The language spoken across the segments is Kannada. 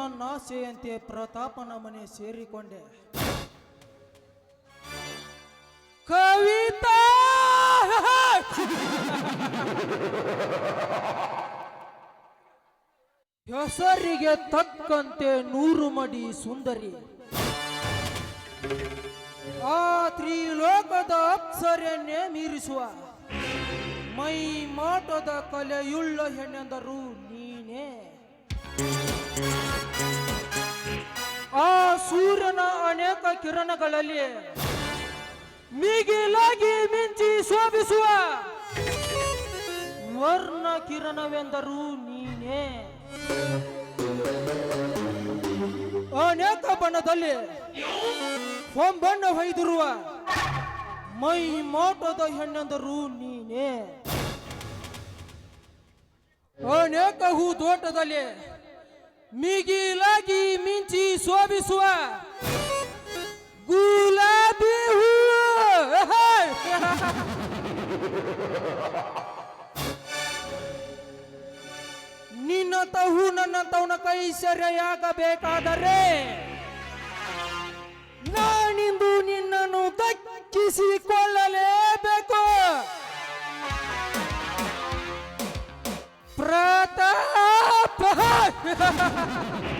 ನನ್ನ ಆಸೆಯಂತೆ ಪ್ರತಾಪನ ಮನೆ ಸೇರಿಕೊಂಡೆ. ಕವಿತಾ! ಹೆಸರಿಗೆ ತಕ್ಕಂತೆ ನೂರು ಮಡಿ ಸುಂದರಿ. ಆ ತ್ರಿಲೋಕದ ಅಪ್ಸರನ್ನೇ ಮೀರಿಸುವ. ಮೈ ಮಾಟದ ಕಲೆಯುಳ್ಳ ಹೆಣ್ಣೆಂದರು ನೀನೇ. ಆ ಸೂರ್ಯನ ಅನೇಕ ಕಿರಣಗಳಲ್ಲಿ ಮಿಗಿಲಾಗಿ ಮಿಂಚಿ ಶೋಭಿಸುವ ವರ್ಣ ಕಿರಣವೆಂದರೂ ನೀನೇ. ಅನೇಕ ಬಣ್ಣದಲ್ಲಿ ಹೊಂಬಣ್ಣ ಹೊಯ್ದಿರುವ ಮೈ ಮೋಟದ ಹೆಣ್ಣೆಂದರು ನೀನೇ. ಅನೇಕ ಹೂ ತೋಟದಲ್ಲಿ ಮಿಗಿಲಾಗಿ ಶೋಭಿಸುವ ಗುಲಾಬಿ ಹೂ ನಿನ್ನ ತಹು ನನ್ನಂತವನ ಕೈ ಸೆರೆಯಾಗಬೇಕಾದರೆ ನಾನಿಂದು ನಿನ್ನನ್ನು ದಕ್ಕಿಸಿಕೊಳ್ಳಲೇಬೇಕು ಪ್ರತಾಪ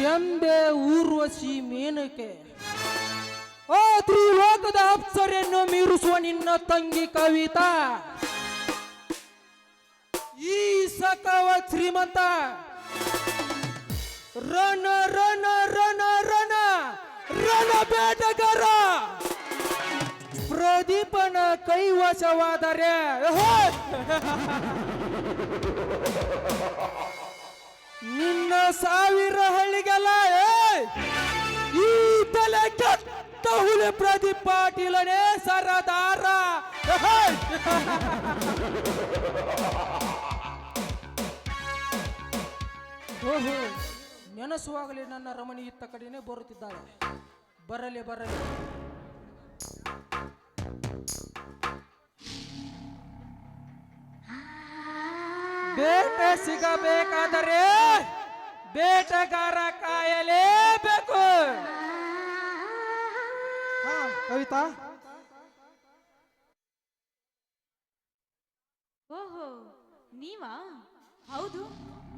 ರೆಂಬೆ ಊರ್ವಶಿ ಮೇನಕೆ. ಆ ತ್ರಿಲೋಕದ ಅಪ್ಸರೆಯನ್ನು ಮೀರಿಸುವ ನಿನ್ನ ತಂಗಿ ಕವಿತಾ. ಈ ಸಕವ ಶ್ರೀಮಂತ. ರಣ ರಣ ರಣ ರಣ ರಣ ಬೇಟಗಾರ. ಪ್ರದೀಪನ ಕೈವಶವಾದರೆ! ನಿನ್ನ ಸಾವಿರ ಹಳ್ಳಿಗಲ್ಲ! ಈ ತಲೆ ಕೆಟ್ಟ ಹುಲಿ ಪ್ರದೀಪ್ ಪಾಟೀಲನೇ ಸರದಾರ! ಓಹೋ, ನೆನಸುವಾಗಲೇ ನನ್ನ ರಮಣಿ ಇತ್ತ ಕಡೆನೇ ಬರುತ್ತಿದ್ದಾಳೆ ಬರಲಿ ಬರಲಿ ಬೇಟೆ ಸಿಗಬೇಕಾದರೆ ಬೇಟೆಗಾರ ಕಾಯಲೇಬೇಕು. ಹಾ ಕವಿತಾ. ಓಹೋ ನೀವಾ? ಹೌದು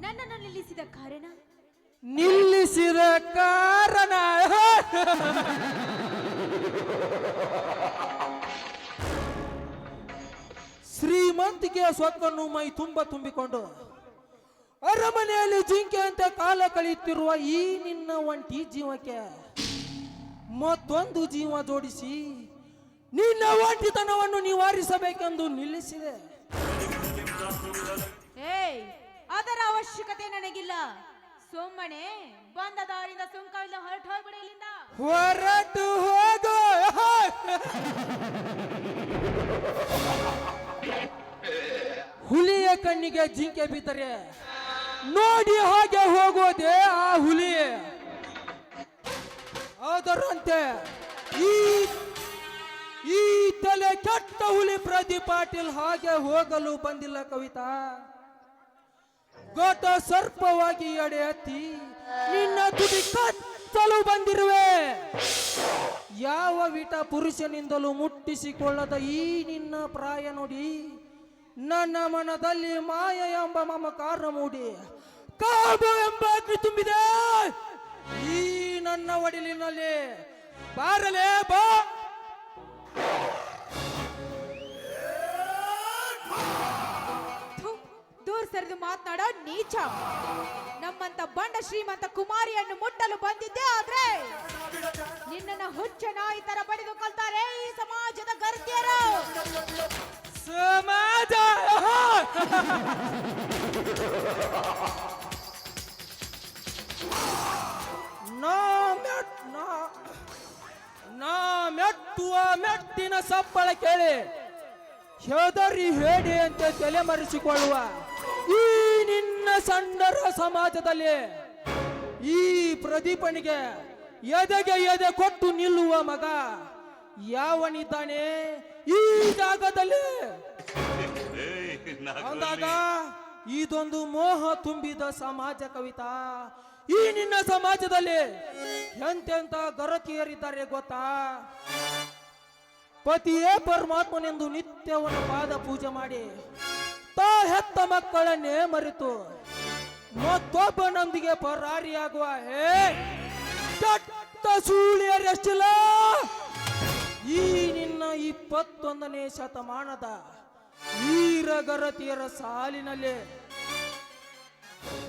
ನನ್ನನ್ನು ನಿಲ್ಲಿಸಿದ ಕಾರಣ? ನಿಲ್ಲಿಸಿದ ಕಾರಣ. ಶ್ರೀಮಂತಿಕೆಯ ಸ್ವತ್ತನ್ನು ಮೈ ತುಂಬ ತುಂಬಿಕೊಂಡು ಅರಮನೆಯಲ್ಲಿ ಜಿಂಕೆ ಅಂತ ಕಾಲ ಕಳೆಯುತ್ತಿರುವ ಈ ನಿನ್ನ ಒಂಟಿ ಜೀವಕ್ಕೆ ಮತ್ತೊಂದು ಜೀವ ಜೋಡಿಸಿ ನಿನ್ನ ಒಂಟಿತನವನ್ನು ನಿವಾರಿಸಬೇಕೆಂದು ನಿಲ್ಲಿಸಿದೆ. ಏಯ್ ಅದರ ಅವಶ್ಯಕತೆ ನನಗಿಲ್ಲ. ಸುಮ್ಮನೆ ಬಂದ ದಾರಿಯಿಂದ ಸುಂಕವಿಲ್ಲ ಹೊರಟು ಹೋಗ್ಬಿಡ ಇಲ್ಲಿಂದ. ಹೊರಟು ಹೋಗು ಹುಲಿಯ ಕಣ್ಣಿಗೆ ಜಿಂಕೆ ಬಿದ್ದರೆ ನೋಡಿ ಹಾಗೆ ಹೋಗೋದೆ ಆ ಹುಲಿ. ಅದರಂತೆ ಈ ಈ ತಲೆ ಕೆಟ್ಟ ಹುಲಿ ಪ್ರದಿ ಪಾಟೀಲ್ ಹಾಗೆ ಹೋಗಲು ಬಂದಿಲ್ಲ ಕವಿತಾ. ಗೋಟ ಸರ್ಪವಾಗಿ ಎಡೆ ಹತ್ತಿ ನಿನ್ನ ತುಟಿ ಕತ್ತಲು ಬಂದಿರುವೆ. ಯಾವ ವಿಟ ಪುರುಷನಿಂದಲೂ ಮುಟ್ಟಿಸಿಕೊಳ್ಳದ ಈ ನಿನ್ನ ಪ್ರಾಯ ನೋಡಿ, ನನ್ನ ಮನದಲ್ಲಿ ಮಾಯ ಎಂಬ ಮಮಕಾರ ಮೂಡಿ ಕಾಬು ಎಂಬ ಅಗ್ನಿ ತುಂಬಿದೆ. ಈ ನನ್ನ ಒಡಿಲಿನಲ್ಲಿ ಬಾರಲೇ ಬಾ. ಸರಿದು ಮಾತನಾಡೋ ನೀಚ. ನಮ್ಮಂತ ಬಂಡ ಶ್ರೀಮಂತ ಕುಮಾರಿಯನ್ನು ಮುಟ್ಟಲು ಬಂದಿದ್ದೆ ಆದ್ರೆ ನಿನ್ನನ್ನ ಹುಚ್ಚ ನಾಯಿ ತರ ಬಡಿದು ಕೊಲ್ತಾರೆ ಈ ಸಮಾಜದ ಗರ್ತಿಯರು. ಸಮಾಜ! ನಾ ಮೆಟ್ ನಾ ನಾ ಮೆಟ್ಟುವ ಮೆಟ್ಟಿನ ಸಪ್ಪಳ ಕೇಳಿ. ಹೆದರಿ ಹೇಳಿ ಅಂತ ತಲೆಮರೆಸಿಕೊಳ್ಳುವ ಈ ನಿನ್ನ ಸಣ್ಣರ ಸಮಾಜದಲ್ಲಿ ಈ ಪ್ರದೀಪನಿಗೆ ಎದೆಗೆ ಎದೆ ಕೊಟ್ಟು ನಿಲ್ಲುವ ಮಗ ಯಾವನಿದ್ದಾನೆ ಈ ಜಾಗದಲ್ಲಿ? ಅಂದಾಗ ಇದೊಂದು ಮೋಹ ತುಂಬಿದ ಸಮಾಜ ಕವಿತಾ, ಈ ನಿನ್ನ ಸಮಾಜದಲ್ಲಿ ಎಂತೆಂತ ಗರತಿಯರಿದ್ದಾರೆ ಗೊತ್ತಾ? ಪತಿಯೇ ಪರಮಾತ್ಮನೆಂದು ನಿತ್ಯವನ ಪಾದ ಪೂಜೆ ಮಾಡಿ ತಾ ಹೆತ್ತ ಮಕ್ಕಳನ್ನೇ ಮರೆತು ಮತ್ತೊಬ್ಬನೊಂದಿಗೆ ಪರಾರಿಯಾಗುವ ಹೇ ಕೆಟ್ಟ ಸೂಳಿಯರೆಷ್ಟಿಲ್ಲ ಈ ನಿನ್ನ ಇಪ್ಪತ್ತೊಂದನೇ ಶತಮಾನದ ವೀರಗರತಿಯರ ಸಾಲಿನಲ್ಲಿ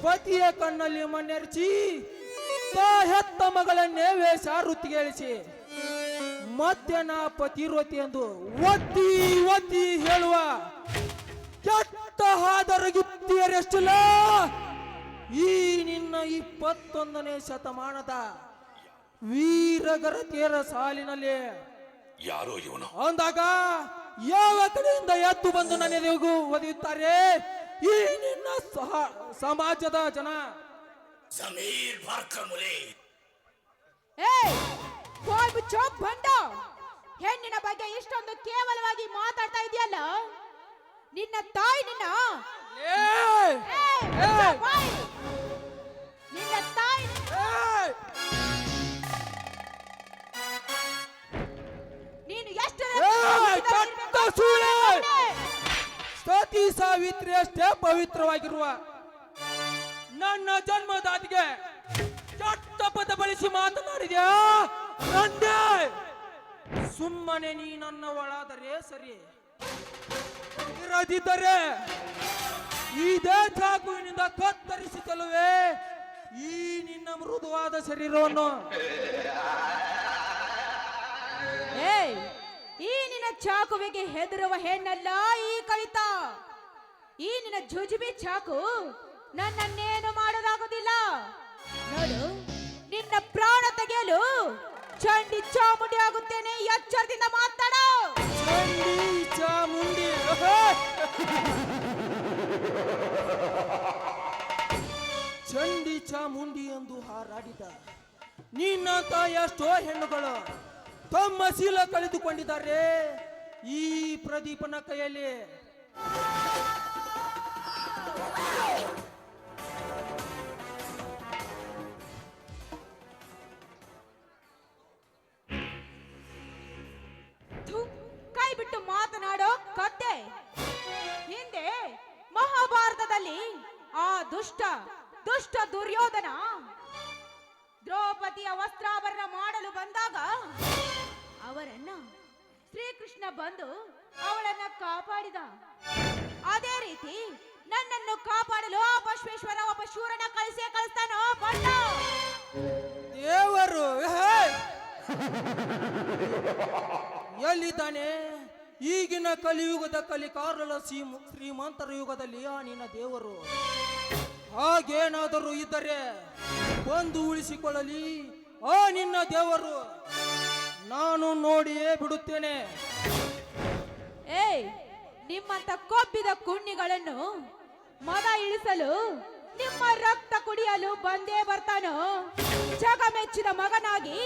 ಪತಿಯ ಕಣ್ಣಲ್ಲಿ ಮಣ್ಣೆರಚಿ ಹೆತ್ತ ಮಗಳನ್ನೇ ವೇಷ ಋತಿಗೇಳಿಸಿ ಮತ್ತೆ ನಾ ಪತಿರೋತಿ ಎಂದು ಒತ್ತಿ ಒತ್ತಿ ಹೇಳುವ ಕೆಟ್ಟ ಹಾದರಗಿತ್ತಿಯರೆಷ್ಟಿಲ್ಲ ಈ ನಿನ್ನ ಇಪ್ಪತ್ತೊಂದನೇ ಶತಮಾನದ ವೀರಗರತಿಯರ ಸಾಲಿನಲ್ಲಿ ಯಾರೋ ಇವನು? ಅಂದಾಗ ಯಾವ ಕಡೆಯಿಂದ ಎದ್ದು ಬಂದು ನನಗೆ ಒದೆಯುತ್ತಾರೆ? ಈ ನಿನ್ನ ಸಹ- ಸಮಾಜದ ಜನ. ಸಮೀರ್ ಭಾರ್ಕರ್ ಮುಲೆ. ಏಯ್ ಬಾಯ್ ಮುಚ್ಚೋ ಬಂಡ ಹೆಣ್ಣಿನ ಬಗ್ಗೆ ಇಷ್ಟೊಂದು ಕೇವಲವಾಗಿ ಮಾತಾಡ್ತಾ ಇದೆಯಲ್ಲ? ನಿನ್ನ ತಾಯಿ ನಿನ್ನ. ನಿನ್ನ ತಾಯಿ! ನೀನು ಎಷ್ಟು! ಸತಿ ಸಾವಿತ್ರಿ ಅಷ್ಟೇ ಪವಿತ್ರವಾಗಿರುವ ನನ್ನ ಜನ್ಮದಾತಿಗೆ ಕೆಟ್ಟ ಪದ ಬಳಸಿ ಮಾತನಾಡಿದ್ಯಾ ನಂದೆ ಸುಮ್ಮನೆ ನೀ ನನ್ನ ಒಳಾದರೆ ಸರಿ ಇರದಿದ್ದರೆ ಇದೇ ಚಾಕುವಿನಿಂದ ಕತ್ತರಿಸಿ ಚೆಲುವೆ ಈ ನಿನ್ನ ಮೃದುವಾದ ಶರೀರವನ್ನು? ಏಯ್, ಈ ನಿನ್ನ ಚಾಕುವಿಗೆ ಹೆದರುವ ಹೆಣ್ಣಲ್ಲ ಈ ಕವಿತಾ. ಈ ನಿನ್ನ ಜುಜುಬಿ ಚಾಕು ನನ್ನನ್ನೇನು ಮಾಡೋದಾಗೋದಿಲ್ಲ? ನೋಡು, ನಿನ್ನ ಪ್ರಾಣ ತೆಗೆಯಲು ಚಂಡಿ ಚಾಮುಂಡಿ ಆಗುತ್ತೇನೆ ಎಚ್ಚರದಿಂದ ನಿನ್ನ ನಿನ್ನಂತ ಎಷ್ಟೋ ಹೆಣ್ಣುಗಳು ತಮ್ಮ ಶೀಲ ಕಳೆದುಕೊಂಡಿದ್ದಾರೆ. ಈ ಪ್ರದೀಪನ ಕೈಯಲ್ಲಿ ಶ್ರೀಕೃಷ್ಣ ಬಂದು ಅವಳನ್ನ ಕಾಪಾಡಿದ. ಅದೇ ರೀತಿ ನನ್ನನ್ನು ಕಾಪಾಡಲು ಆ ಬಸವೇಶ್ವರ ಒಬ್ಬ ಶೂರನ ಕಲಿಸೇ ಕಳಿಸ್ತಾನೋ? ಬಂದ. ದೇವರು ಈಗಿನ ಕಲಿಯುಗದ ಕಲಿಕಾರಲ ಶ್ರೀಮಂತರ ಯುಗದಲ್ಲಿ ಆ ನಿನ್ನ ದೇವರು. ಹಾಗೇನಾದರೂ ಇದ್ದರೆ ಬಂದು ಉಳಿಸಿಕೊಳ್ಳಲಿ. ಆ ನಿನ್ನ ದೇವರು. ನಾನು ನೋಡಿಯೇ ಬಿಡುತ್ತೇನೆ. ನಿಮ್ಮಂತ ಕೊಬ್ಬಿದ ಕುಣ್ಣಿಗಳನ್ನು ಮದ ಇಳಿಸಲು, ನಿಮ್ಮ ರಕ್ತ ಕುಡಿಯಲು ಬಂದೇ ಬರ್ತಾನೋ? ಜಗ ಮೆಚ್ಚಿದ ಮಗನಾಗಿ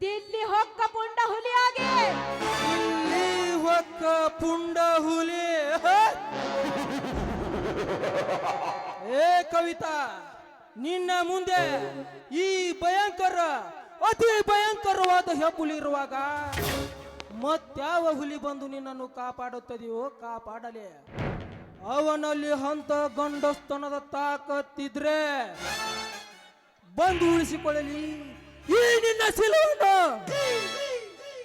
ದಿಲ್ಲಿ ಹೊಕ್ಕ ಪುಂಡ ಹುಲಿಯಾಗಿ. ಇಲ್ಲಿ ಹೊಕ್ಕ ಪುಂಡ ಹುಲಿ! ಏ ಕವಿತಾ, ನಿನ್ನ ಮುಂದೆ ಈ ಭಯಂಕರ, ಅತಿ ಭಯಂಕರವಾದ ಹೆಬ್ಬುಲಿ ಇರುವಾಗ ಮತ್ಯಾವ ಹುಲಿ ಬಂದು ನಿನ್ನನ್ನು ಕಾಪಾಡುತ್ತದೆಯೋ ಕಾಪಾಡಲಿ. ಅವನಲ್ಲಿ ಹಂತ ಗಂಡಸ್ತನದ ತಾಕತ್ತಿದ್ರೆ ಬಂದು ಉಳಿಸಿಕೊಳ್ಳಲಿ. ಈ ನಿನ್ನ ಸಿಲುವನ್ನು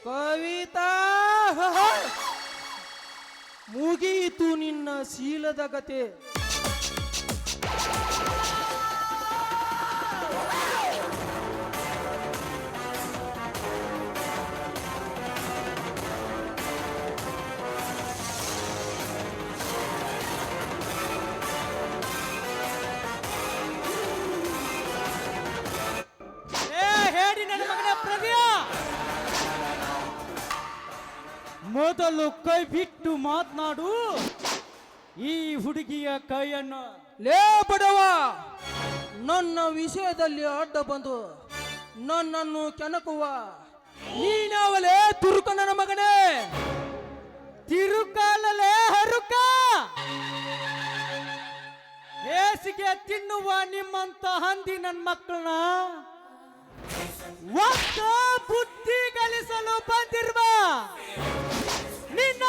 ಕವಿತಾ ಮುಗಿಯಿತು ನಿನ್ನ ಶೀಲದ ಗತೆ. ಕೈ ಬಿಟ್ಟು ಮಾತನಾಡು. ಈ ಹುಡುಗಿಯ ಕೈಯನ್ನು ಲೇ ಬಡವ ನನ್ನ ವಿಷಯದಲ್ಲಿ ಅಡ್ಡ ಬಂದು ನನ್ನನ್ನು ಕೆಣಕುವ. ನೀನಾವಲೇ ತುರುಕ ನನ್ನ ಮಗನೇ. ತಿರುಕಾಲಲೇ ಹರುಕ. ಬೇಸಿಗೆ ತಿನ್ನುವ ನಿಮ್ಮಂತ ಹಂದಿ ನನ್ನ ಮಕ್ಕಳನ್ನ ಒತ್ತ ಬುದ್ಧಿ ಗಳಿಸಲು ಬಂದಿರುವ. ನಿನ್ನ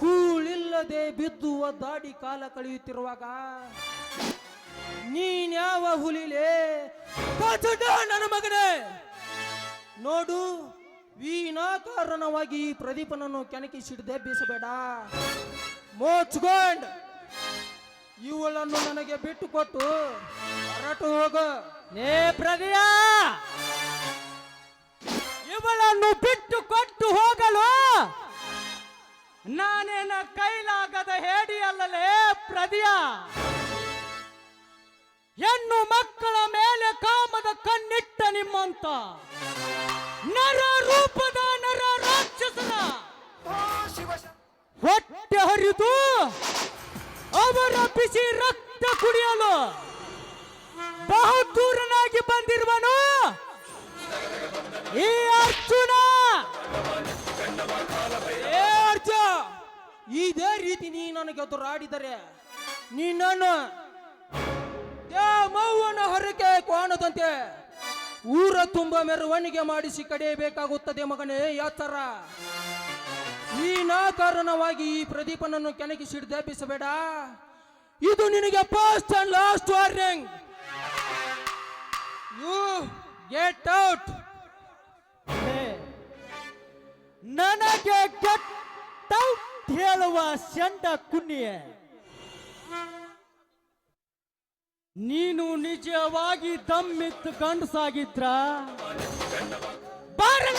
ಕೂಳಿಲ್ಲದೆ ಬಿದ್ದುವ ದಾಡಿ ಕಾಲ ಕಳೆಯುತ್ತಿರುವಾಗ ನೀನ್ಯಾವ ಹುಲಿಲೇ? ನನ್ನ ಮಗನೇ. ನೋಡು ವೀಣಾಕಾರಣವಾಗಿ ಈ ಪ್ರದೀಪನನ್ನು ಕೆಣಕಿಸಿಡದೆ ಬೀಸಬೇಡ. ಮೋಚ್ಕೊಂಡ್ ಇವಳನ್ನು ನನಗೆ ಬಿಟ್ಟು ಕೊಟ್ಟು ಹೊರಟು ಹೋಗು. ನೇ ಪ್ರದೀಯ ಇವಳನ್ನು ಬಿಟ್ಟು ಕೊಟ್ಟು ಹೋಗಲು ನಾನೇನ ಕೈಲಾಗದ ಹೇಡಿ ಅಲ್ಲಲೇ ಪ್ರದಿಯ. ಹೆಣ್ಣು ಮಕ್ಕಳ ಮೇಲೆ ಕಾಮದ ಕಣ್ಣಿಟ್ಟ ನಿಮ್ಮಂತ. ನರ ರೂಪದ ನರ ರಾಕ್ಷಸನ. ಹೊಟ್ಟೆ ಹರಿದು ಅವರ ಬಿಸಿ ರಕ್ತ ಕುಡಿಯಲು ಬಹುದೂರನಾಗಿ ಬಂದಿರುವನು ಈ ಅರ್ಜುನ. ಇದೇ ರೀತಿ ನೀ ನನಗೆ ಎದುರಾಡಿದರೆ ನೀನನ್ನು ಮೌವನ ಹರಕೆ ಕಾಣದಂತೆ ಊರ ತುಂಬ ಮೆರವಣಿಗೆ ಮಾಡಿಸಿ ಕಡೆಯಬೇಕಾಗುತ್ತದೆ ಮಗನೇ ಯಾತರ ಈ ಕಾರಣವಾಗಿ ಈ ಪ್ರದೀಪನನ್ನು ಕೆಣಕಿಸಿಡ್ದೆ ದೇಪಿಸಬೇಡ ಇದು ನಿನಗೆ first and last warning you get out ನನಗೆ ಗೆಟ್ ಔಟ್ ಹೇಳುವ ಸೆಂಟ ಕುನ್ನಿಯೇ ನೀನು ನಿಜವಾಗಿ ದಮ್ಮಿತ್ತು ಗಂಡಸಾಗಿದ್ರ? ಇವಳ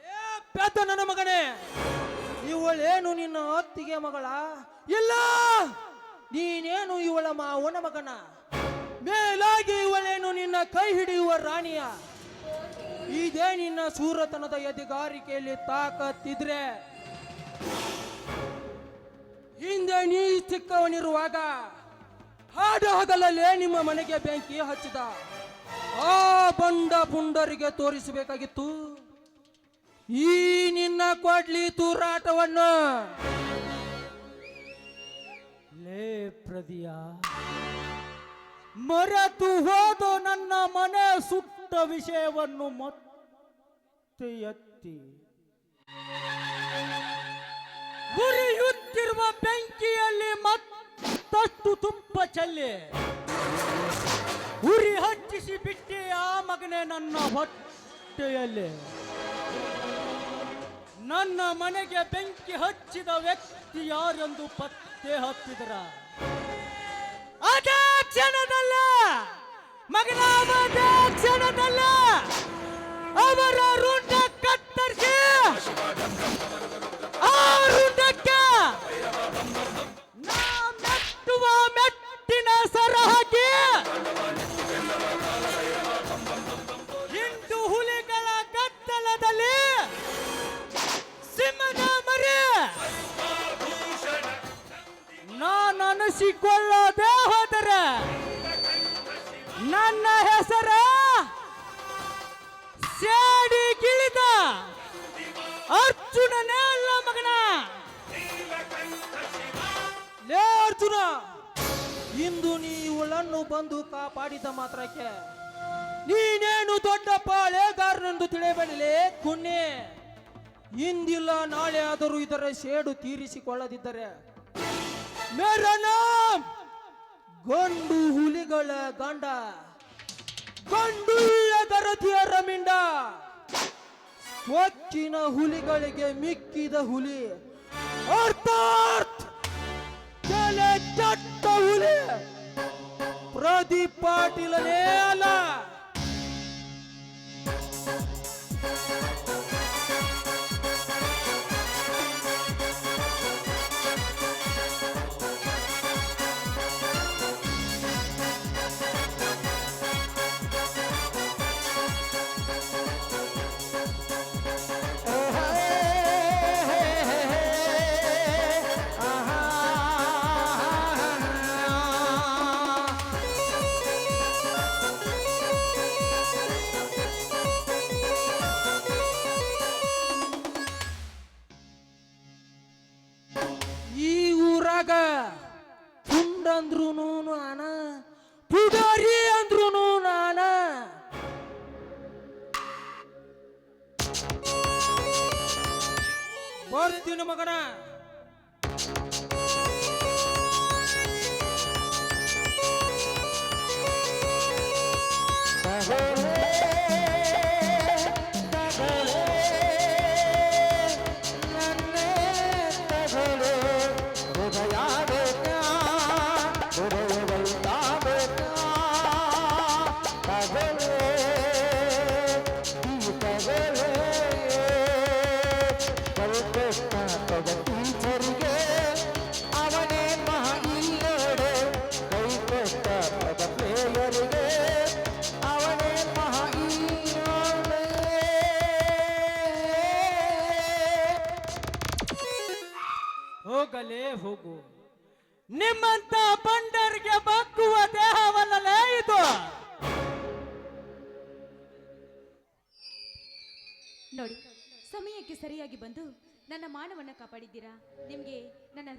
ಏ ಪೆದ್ದ ನನ್ನ ಮಗನೇ, ಇವಳೇನು ನಿನ್ನ ಅತ್ತಿಗೆ ಮಗಳ? ಇಲ್ಲ, ನೀನೇನು ಇವಳ ಮಾವನ ಮಗನ? ಮೇಲಾಗಿ ಇವಳೇನು ನಿನ್ನ ಕೈ ಹಿಡಿಯುವ ರಾಣಿಯ. ಇದೇ ನಿನ್ನ ಸೂರತನದ ಎದೆಗಾರಿಕೆಯಲ್ಲಿ ತಾಕತ್ತಿದ್ರೆ. ಹಿಂದೆ ನೀ ಚಿಕ್ಕವನಿರುವಾಗ ಹಾಡು ಹಗಲಲ್ಲೇ ನಿಮ್ಮ ಮನೆಗೆ ಬೆಂಕಿ ಹಚ್ಚಿದ. ಆ ಬಂಡ ಪುಂಡರಿಗೆ ತೋರಿಸಬೇಕಾಗಿತ್ತು. ಈ ನಿನ್ನ ಕೊಡ್ಲಿ ತೂರಾಟವನ್ನು. ಲೇ ಪ್ರದಿಯ. ಮರೆತು ಹೋದ ನನ್ನ ಮನೆ ಸುಟ್ಟ ವಿಷಯವನ್ನು ಮತ್ತೆ ಎತ್ತಿ. ಉರಿಯುತ್ತಿರುವ ಬೆಂಕಿಯಲ್ಲಿ ಮತ್ತಷ್ಟು ತುಪ್ಪ ಚೆಲ್ಲಿ. ಉರಿ ಹಚ್ಚಿಸಿ ಬಿಟ್ಟೆ ಆ ಮಗನೇ ನನ್ನ ಹೊಟ್ಟೆಯಲ್ಲಿ. ನನ್ನ ಮನೆಗೆ ಬೆಂಕಿ ಹಚ್ಚಿದ ವ್ಯಕ್ತಿ ಯಾರೆಂದು ಪತ್ತೆ ಹತ್ತಿದರ? ಕ್ಷಣದಲ್ಲ. ಮಗನ ಕ್ಷಣದಲ್ಲ. ಅವರ ರುಂಡ ಕತ್ತರಿಸಿ ನಾಳೆ ಆದರೂ ಇದರ ಶೇಡು ತೀರಿಸಿಕೊಳ್ಳದಿದ್ದರೆ ಮೇರನ ಗಂಡು ಹುಲಿಗಳ ಗಂಡ ಗಂಡು ದರತಿಯ ರಮಿಂಡ ಕೊಕ್ಕಿನ ಹುಲಿಗಳಿಗೆ ಮಿಕ್ಕಿದ ಹುಲಿ ಅರ್ಥಾತ್ ತಲೆ ಚಟ್ಟ ಹುಲಿ! ಪ್ರದೀಪ್ ಪಾಟೀಲನೇ ಅಲ್ಲ!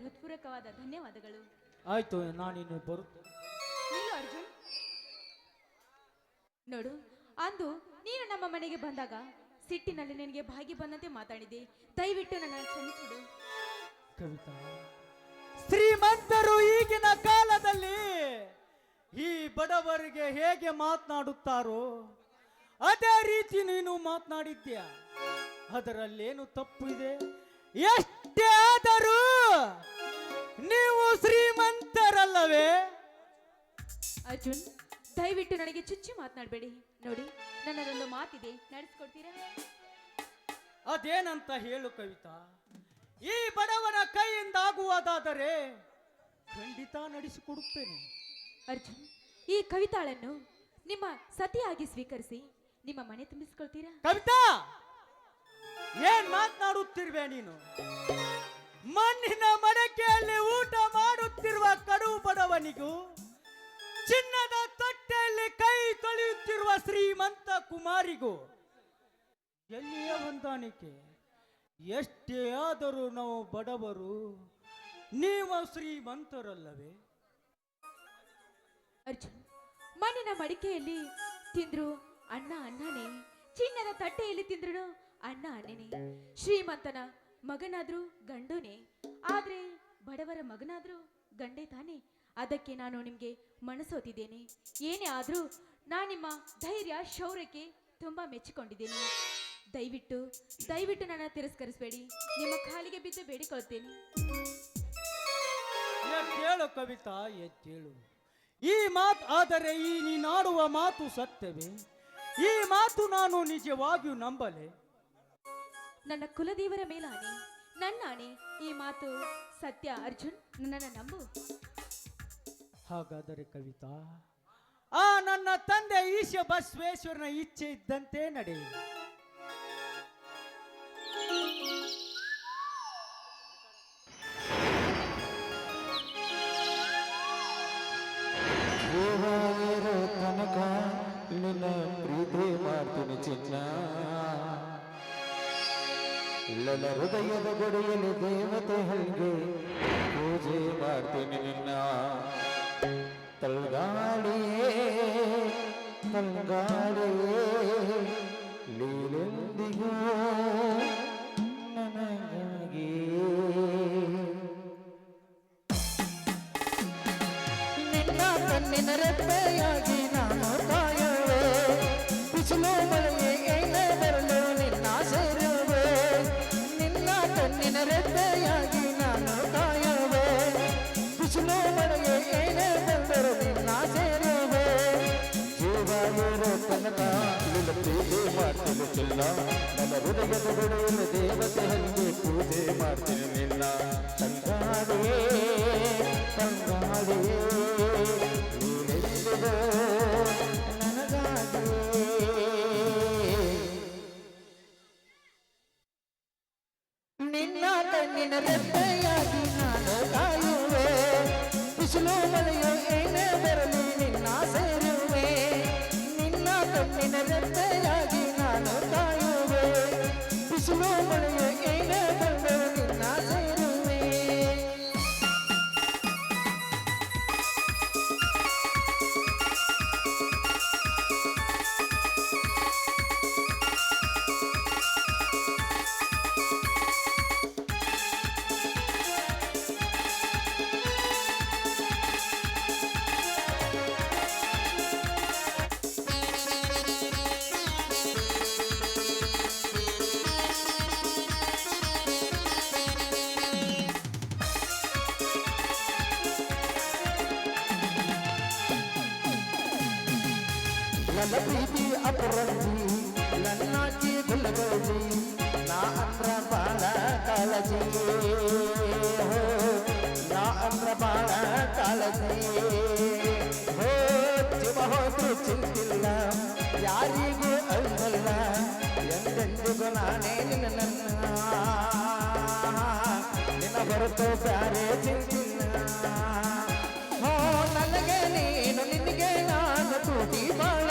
ಹೃತ್ಪೂರ್ವಕವಾದ ಧನ್ಯವಾದಗಳು. ಆಯ್ತು ನಾನಿನ್ನು ಬರುತ್ತೇನೆ. ನಿಲ್ಲು ಅರ್ಜುನ್? ನೋಡು ಅಂದು ನೀನು ನಮ್ಮ ಮನೆಗೆ ಬಂದಾಗ ಸಿಟ್ಟಿನಲ್ಲಿ ನಿನಗೆ ಭಾಗಿ ಬಂದಂತೆ ಮಾತಾಡಿದೆ. ದಯವಿಟ್ಟು ನನ್ನ ಕ್ಷಮಿಸಿಡು. ಕವಿತಾ ಶ್ರೀಮಂತರು ಈಗಿನ ಕಾಲದಲ್ಲಿ ಈ ಬಡವರಿಗೆ ಹೇಗೆ ಮಾತನಾಡುತ್ತಾರೋ ಅದೇ ರೀತಿ ನೀನು ಮಾತನಾಡಿದ್ಯಾ ಅದರಲ್ಲೇನು ತಪ್ಪು ಇದೆ? ಎಷ್ಟೇ ಆದರೂ ನೀವು ಶ್ರೀಮಂತರಲ್ಲವೇ? ಅರ್ಜುನ್ ದಯವಿಟ್ಟು ನನಗೆ ಚುಚ್ಚಿ ಮಾತನಾಡಬೇಡಿ. ನೋಡಿ ನನ್ನದೊಂದು ಮಾತಿದೆ. ನಡೆಸ್ಕೊಡ್ತೀರಾ? ಅದೇನಂತ ಹೇಳು ಕವಿತಾ. ಈ ಬಡವನ ಕೈಯಿಂದ ಆಗುವುದಾದರೆ ಖಂಡಿತ ನಡೆಸಿಕೊಡುತ್ತೇನೆ. ಅರ್ಜುನ್ ಈ ಕವಿತಾಳನ್ನು ನಿಮ್ಮ ಸತಿಯಾಗಿ ಸ್ವೀಕರಿಸಿ ನಿಮ್ಮ ಮನೆ ತುಂಬಿಸ್ಕೊಳ್ತೀರಾ? ಕವಿತಾ! ಏನ್ ಮಾತನಾಡುತ್ತಿರುವೆ ನೀನು? ಮಣ್ಣಿನ ಮಡಕೆಯಲ್ಲಿ ಊಟ ಮಾಡುತ್ತಿರುವ ಕಡು ಬಡವನಿಗೂ, ಚಿನ್ನದ ತಟ್ಟೆಯಲ್ಲಿ ಕೈ ತೊಳೆಯುತ್ತಿರುವ ಶ್ರೀಮಂತ ಕುಮಾರಿಗೂ, ಎಲ್ಲಿಯ ಹೊಂದಾಣಿಕೆ? ಎಷ್ಟೇ ಆದರೂ ನಾವು ಬಡವರು, ನೀವು ಶ್ರೀಮಂತರಲ್ಲವೇ? ಅರ್ಜುನ್, ಮಣ್ಣಿನ ಮಡಿಕೆಯಲ್ಲಿ ತಿಂದ್ರು ಅಣ್ಣ ಅಣ್ಣನೇ, ಚಿನ್ನದ ತಟ್ಟೆಯಲ್ಲಿ ತಿಂದ್ರು ಅಣ್ಣ ಅಣ್ಣನೇ, ಶ್ರೀಮಂತನ ಮಗನಾದ್ರೂ ಗಂಡುನೇ, ಆದ್ರೆ ಬಡವರ ಮಗನಾದ್ರೂ ಗಂಡೇ ತಾನೆ? ಅದಕ್ಕೆ ನಾನು ನಿಮ್ಗೆ ಮನಸೋತಿದ್ದೇನೆ. ಏನೇ ಆದ್ರೂ ನಾ ನಿಮ್ಮ ಧೈರ್ಯ, ಶೌರ್ಯಕ್ಕೆ ತುಂಬಾ ಮೆಚ್ಚಿಕೊಂಡಿದ್ದೇನೆ. ದಯವಿಟ್ಟು ದಯವಿಟ್ಟು ನನ್ನ ತಿರಸ್ಕರಿಸಬೇಡಿ. ನಿಮ್ಮ ಕಾಲಿಗೆ ಬಿದ್ದು ಬೇಡಿಕೊಳ್ತೇನೆ ಕೇಳು ಕವಿತಾ ಎದ್ದೇಳು ಈ ಮಾತು ಆದರೆ ಈ ನೀನಾಡುವ ಮಾತು ಸತ್ಯವೇ? ಈ ಮಾತು ನಾನು ನಿಜವಾಗಿಯೂ ನಂಬಲೆ? ನನ್ನ ಕುಲದೇವರ ಮೇಲಾಣೆ ನನ್ನ ಆಣೆ ಈ ಮಾತು ಸತ್ಯ ಅರ್ಜುನ್ ನನ್ನನ್ನು ನಂಬು. ಹಾಗಾದರೆ ಕವಿತಾ ಆ ನನ್ನ ತಂದೆ ಈಶ ಬಸವೇಶ್ವರನ ಇಚ್ಛೆ ಇದ್ದಂತೆ ನಡೆ ತನಕ ನಿನ್ನ ಪ್ರೀತಿ ಮಾಡ್ತೀನಿ ಚಿನ್ನ. ನನ್ನ ಹೃದಯದ ಗಡಿಯಲ್ಲಿ ದೇವತೆ ಹಲ್ಗೆ ಪೂಜೆ ಮಾಡ್ತೀನಿ ನಿನ್ನ. ತಳ್ಗಾಡಿಯೇ ತಳ್ಗಾಡಿಯೇ ಲೀಲೆಂದಿಗೂ ನನಗಾಗಿ. ನಿನ್ನ ಕಣ್ಣಿನ ರೆಪ್ಪೆಯಾಗಿ ನಾನು ತಾಯವೇ ಬಿಸಿಲು ಮಳೆಗೆ ನಡೆಯುತ್ತಿಲ್ಲ ನನ್ನ ಹೃದಯದ ಬೆಳೆಯಲು ದೇವತೆ ಹಂಗೆ ಪೂಜೆ ಮಾಡ್ತಿರಲಿಲ್ಲ ತಂಗಾಡಿಯೇ ತಂಗಾಡಿಯೇ ನೀನೆಲ್ಲಿದೆ ನನ್ನ ಪ್ರೀತಿ ಅಪರಂಜಿ ನನ್ನಾಚಿ ಗುಲ್ಲಗೋಜಿ ನಾ ಅಂದ್ರ ಬಾಳ ಕಾಳಜಿ ನಾ ಅಂದ್ರ ಬಾಳ ಕಾಳಜಿ ಹೋ, ಜೀವ ಹೋದ್ರು ಚಿಂತಿಲ್ಲ, ಯಾರಿಗೂ ಅಲ್ಲಲ್ಲ ಎಂದೆಂದಿಗೂ ನಾನೇ ನಿನ್ನ ನಿನ್ನ ಹೊರತು ಬ್ಯಾರೆ ಚಿಂತಿಲ್ಲ. ಹೋ, ನನಗೆ ನೀನು ನಿನಗೆ ನಾನು ತೂಟಿ ಬಾಳ.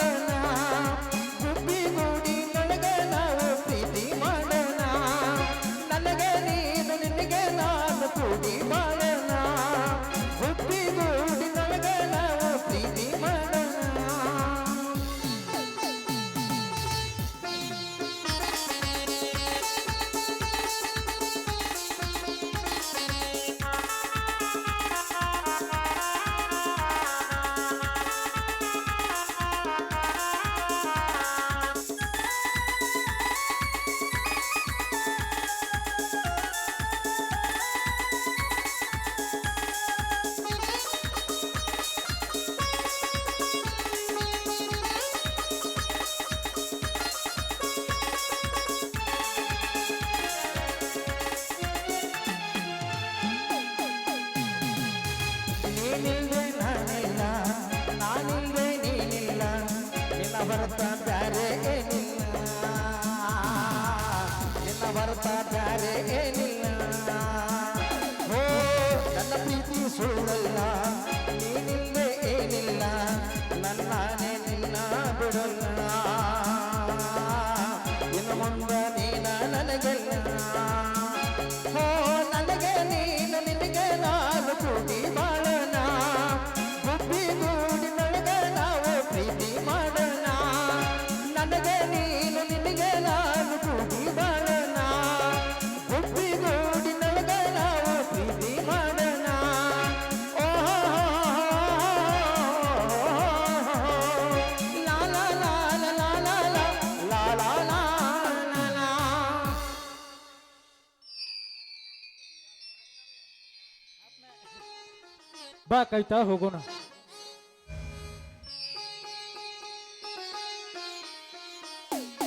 ಬರತ್ತ ಕೈತಾ ಹೋಗೋಣ.